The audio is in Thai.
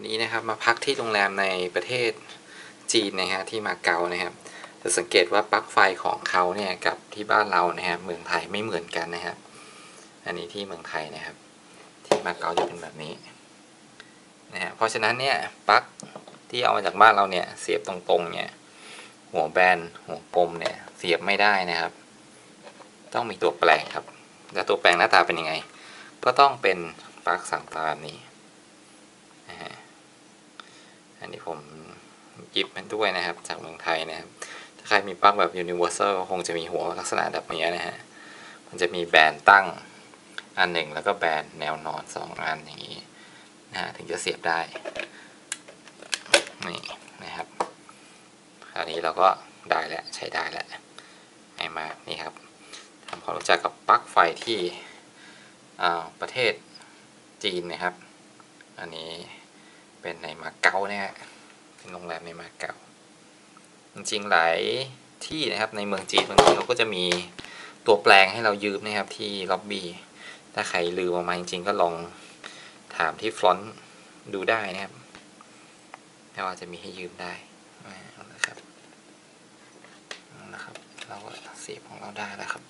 วันนี้นะครับมาพักที่โรงแรมในประเทศจีนนะฮะที่มาเก๊านะครับจะสังเกตว่าปลั๊กไฟของเขาเนี่ยกับที่บ้านเรานะครับเมืองไทยไม่เหมือนกันนะครับอันนี้ที่เมืองไทยนะครับ ที่มาเก๊าจะเป็นแบบนี้นะฮะเพราะฉะนั้นเนี่ยปลั๊กที่เอามาจากบ้านเราเนี่ยเสียบตรงๆเนี่ยหัวแบนหัวกลมเนี่ยเสียบไม่ได้นะครับ ต้องมีตัวแปลงครับ แล้วตัวแปลงหน้าตาเป็นยังไง ก็ต้องเป็นปลั๊กสั่งตาแบบนี้ อันนี้ผมหยิบมันด้วยนะครับ จากเมืองไทยนะครับ ถ้าใครมีปลั๊กแบบ universal ก็คงจะมีหัวลักษณะแบบนี้นะฮะ มันจะมีแบนตั้งอันหนึ่งแล้วก็แบนแนวนอนสองอันอย่างนี้นะฮะถึงจะเสียบได้ นี่นะครับ คราวนี้เราก็ได้แล้วใช้ได้แล้วไม่มานี่ครับทำความรู้จักกับปลั๊กไฟที่อ่าประเทศจีนนะครับ อันนี้ เป็นในมาเก๊านะฮะเป็นโรงแรมในมาเก๊าจริงๆหลายที่นะครับในเมืองจีนบางทีเขาก็จะมีตัวแปลงให้เรายืมนะครับที่ล็อบบี้ถ้าใครลืมออกมาจริงๆก็ลองถามที่ฟรอนต์ดูได้นะครับถ้าว่าจะมีให้ยืมได้นะครับนะครับ เราก็เสียบของเราได้แล้วครับ